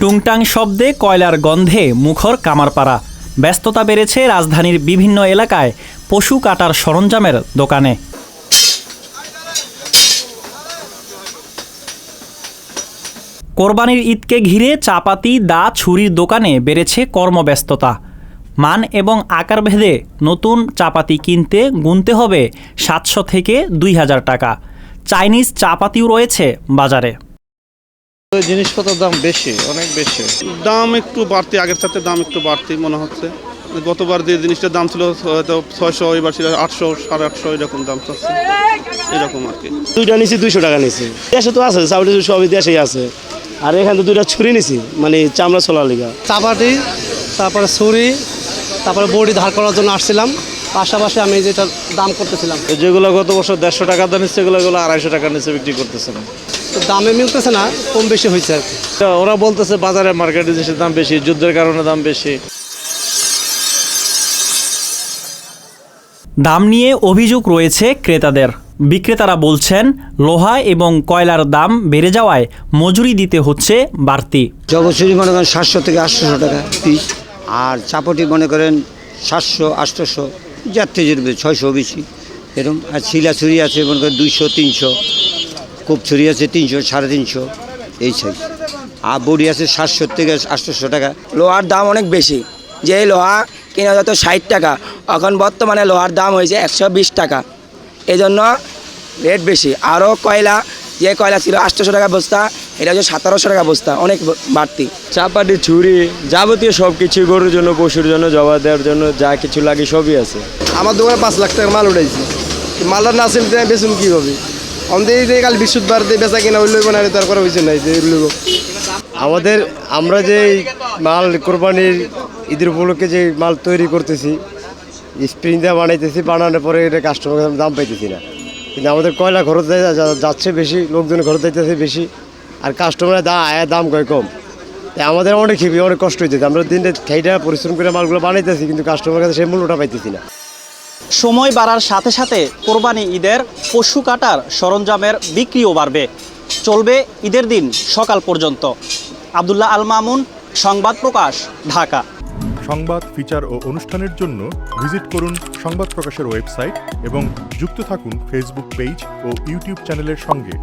টুংটাং শব্দে কয়লার গন্ধে মুখর কামারপাড়া। ব্যস্ততা বেড়েছে রাজধানীর বিভিন্ন এলাকায় পশু কাটার সরঞ্জামের দোকানে। কোরবানির ঈদকে ঘিরে চাপাতি, দা, ছুরির দোকানে বেড়েছে কর্মব্যস্ততা। মান এবং আকার ভেদে নতুন চাপাতি কিনতে গুনতে হবে সাতশো থেকে দুই হাজার টাকা। চাইনিজ চাপাতিও রয়েছে বাজারে। জিনিসপত্রের দাম বেশি অনেক বেশি। দাম একটু বাড়তি আগের সাথে দাম একটু বাড়তি মনে হচ্ছে। গতবার যে জিনিসটার দাম ছিল হয়তো ছয়শো এবার ছিল আটশো সাড়ে আটশো এরকম দাম চাচ্ছে। এরকম আর কি। দুইটা নিছি দুইশো টাকা নিছি। দেশে তো আছে চাউল সবই দেশেই আছে। আর এখানে তো দুইটা ছুরি নিছি মানে চামড়া ছোলার লিগা। চাপাতি তারপরে ছুরি তারপরে বড়ি ধার করার জন্য আসছিলাম। পাশাপাশি আমি যেটা দাম করতেছিলাম। যেগুলো গত বছর দেড়শো টাকা দাম নিচ্ছে এগুলো আড়াইশো টাকা নিচে বিক্রি করতেছে না। দামে মিলতেছে না কম বেশি হয়েছে আর কি। ওরা বলতেছে বাজারে মার্কেটে জিনিসের দাম বেশি যুদ্ধের কারণে দাম বেশি। দাম নিয়ে অভিযোগ রয়েছে ক্রেতাদের। বিক্রেতারা বলছেন লোহা এবং কয়লার দাম বেড়ে যাওয়ায় মজুরি দিতে হচ্ছে বাড়তি। জগৎসুরি মনে করেন সাতশো থেকে আটশোশো টাকা পিস আর চাপটি মনে করেন সাতশো আটশোশো। যাত্রী জুড়বে ছয়শো বেশি। এরকম, আর শিলা ছুরি আছে, মনে করেন দুইশো, তিনশো। কোপ ছুরি আছে তিনশো, সাড়ে তিনশো, এই সাইজ আর বড়ি আছে সাতশো থেকে আটশোশো টাকা। লোহার দাম অনেক বেশি। যে লোহা কেনা যেত ষাট টাকা, এখন বর্তমানে লোহার দাম হয়েছে একশো বিশ টাকা। এই জন্য রেট বেশি। আরও কয়লা, যে কয়লা ছিল আটশোশো টাকা বস্তা এটা হচ্ছে সতেরোশো টাকা বস্তা অনেক বাড়তি। চাপাটি ছুরি যাবতীয় সব কিছু গরুর জন্য পশুর জন্য জবা দেওয়ার জন্য যা কিছু লাগে সবই আছে। আমার দোকানে পাঁচ লাখ টাকা মাল উঠাইছি। মালটা না আসলে বেচুন কী হবে আমাদের এই যে কাল বৃহস্পতিবার দিয়ে বেচা কিনা হইল না তার করা হয়েছে না যে আমাদের আমরা যে মাল কোরবানির ঈদের উপলক্ষে যে মাল তৈরি করতেছি স্প্রিং দিয়ে বানাইতেছি বানানোর পরে এটা কাস্টমার দাম পাইতেছি না। কিন্তু আমাদের কয়লা খরচ যাচ্ছে বেশি লোকজনের খরচ যাইতেছে বেশি। আর কাস্টমারের দা আয়ের দাম কয় কম? তাই আমাদের অনেক খেপি অনেক কষ্ট হইতেছে। আমরা দিনটা খাইটা পরিশ্রম করে মালগুলো বানাইতেছি কিন্তু কাস্টমারের কাছে সেই মূল্যটা পাইতেছি না। সময় বাড়ার সাথে সাথে কোরবানি ঈদের পশু কাটার সরঞ্জামের বিক্রিও বাড়বে। চলবে ঈদের দিন সকাল পর্যন্ত। আবদুল্লাহ আল মামুন সংবাদ প্রকাশ ঢাকা। সংবাদ ফিচার ও অনুষ্ঠানের জন্য ভিজিট করুন সংবাদ প্রকাশের ওয়েবসাইট এবং যুক্ত থাকুন ফেসবুক পেজ ও ইউটিউব চ্যানেলের সঙ্গে।